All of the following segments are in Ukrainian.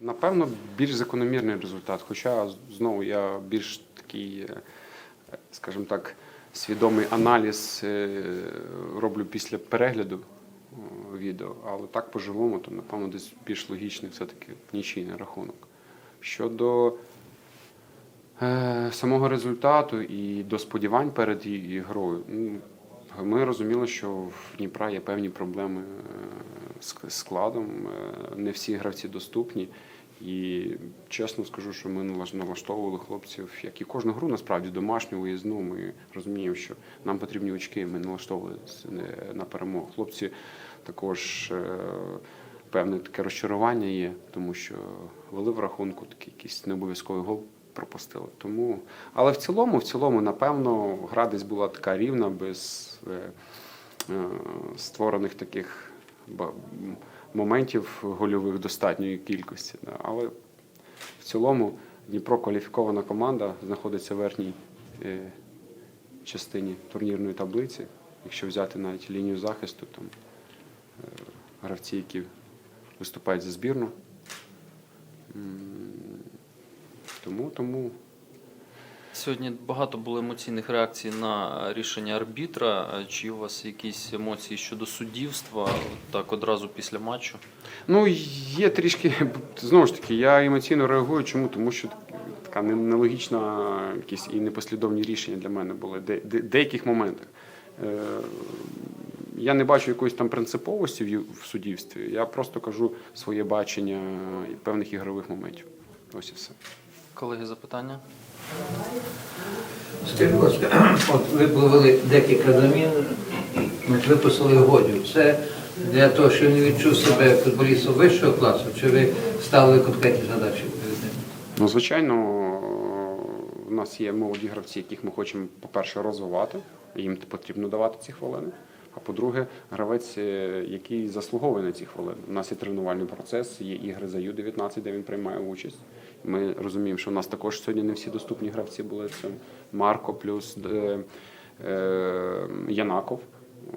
Напевно, більш закономірний результат. Хоча знову я більш такий, е, скажімо так, свідомий аналіз е, роблю після перегляду е, відео, але так по-живому, то напевно десь більш логічний все-таки нічийний рахунок. Щодо самого результату і до сподівань перед і- грою. Ми розуміли, що в Дніпра є певні проблеми е, з складом. е, Не всі гравці доступні. І чесно скажу, що ми налаштовували хлопців, як і кожну гру, насправді домашню, виїзну. Ми розуміємо, що нам потрібні очки. Ми налаштовувалися на перемогу. Хлопці також е, певне таке розчарування є, тому що вели в рахунку такий якийсь необов'язковий гол пропустили. Тому, але в цілому, в цілому, напевно, гра десь була така рівна, без е, е, створених таких моментів гольових достатньої кількості. Але в цілому Дніпро кваліфікована команда, знаходиться в верхній е, частині турнірної таблиці. Якщо взяти навіть лінію захисту, там гравці, які виступають за збірну. Тому, тому Сьогодні багато було емоційних реакцій на рішення арбітра. Чи у вас якісь емоції щодо суддівства так одразу після матчу? Ну, є трішки, знову ж таки, я емоційно реагую. Чому? Тому що така нелогічна якісь і непослідовні рішення для мене були де, де, деяких моментах. Е, я не бачу якоїсь там принциповості в, суддівстві. Я просто кажу своє бачення певних ігрових моментів. Ось і все. Колеги, запитання? Скажіть, будь ласка, от ви провели декілька замін, от випустили Годю. Це для того, щоб він відчув себе футболістом вищого класу, чи ви ставили конкретні задачі перед ним? Ну, звичайно, у нас є молоді гравці, яких ми хочемо, по-перше, розвивати. Їм потрібно давати ці хвилини. А по-друге, гравець, е, який заслуговує на ці хвилини. У нас є тренувальний процес, є ігри за Ю-19, де він приймає участь. Ми розуміємо, що у нас також сьогодні не всі доступні гравці були. Це Марко плюс е, е, Янаков.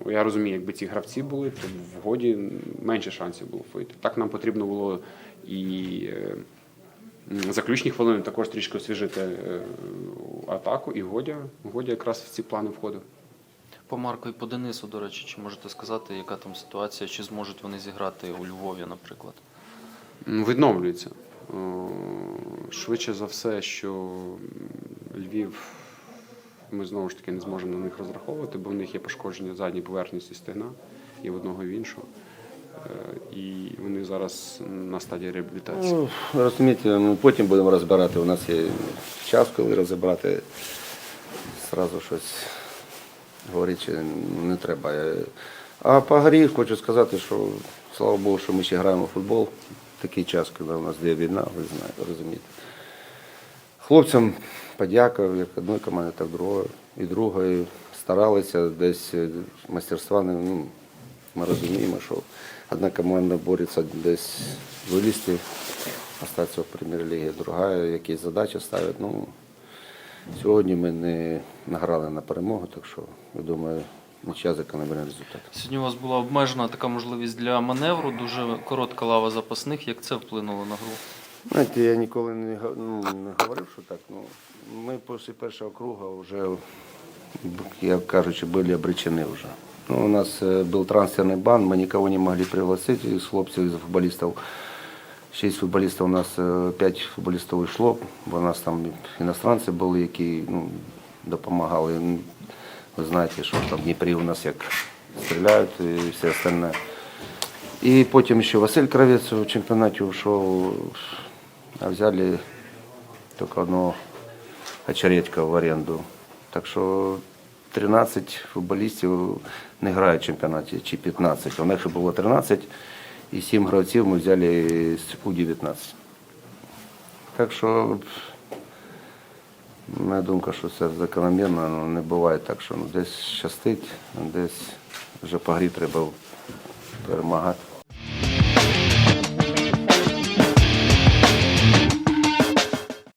Я розумію, якби ці гравці були, то в годі менше шансів було вийти. Так нам потрібно було і. е, Заключні хвилини також трішки освіжити е, атаку, і Годя, Годя якраз в ці плани входив. По Марку і по Денису, до речі, чи можете сказати, яка там ситуація, чи зможуть вони зіграти у Львові, наприклад? Відновлюється. Швидше за все, що Львів ми знову ж таки не зможемо на них розраховувати, бо в них є пошкодження задньої поверхності стегна і в одного і в іншого. Е, І вони зараз на стадії реабілітації. Ну, розумієте, ми потім будемо розбирати. У нас є час, коли розібрати. Зразу щось говорити не треба. А по грі хочу сказати, що слава Богу, що ми ще граємо в футбол. Такий час, коли у нас де війна, ви знаєте, розумієте. Хлопцям подяка, як одної команди, так другої. І другої старалися десь е, мастерства. не- Ну, ми розуміємо, що одна команда бореться десь вилізти, остатися в прем'єр-лігі, друга якісь задачі ставить. Ну, сьогодні ми не награли на перемогу, так що я думаю, нічия закономірний результат. Сьогодні у вас була обмежена така можливість для маневру, дуже коротка лава запасних. Як це вплинуло на гру? Знаєте, я ніколи не, го- ну, не говорив, що так. Ну, ми після першого круга вже, як кажучи, були обречені вже. Ну, у нас э, был трансферный бан, мы никого не могли пригласить из хлопців, из футболистов. Шість футболістів у нас, е, п'ять футболістів йшло, бо у нас там іностранці були, які ну, допомагали. Ну, Ви знаєте, що там в Дніпрі у нас як стріляють і все остальне. І потім ще Василь Кравець у чемпіонаті ушов, а взяли тільки одного очередька в оренду. Так що 13 футболістів не грають в чемпіонаті, чи 15. У них ще було 13, і 7 гравців ми взяли з У-19. Так що, моя думка, що це закономірно, але не буває так, що ну, десь щастить, десь вже по грі треба перемагати.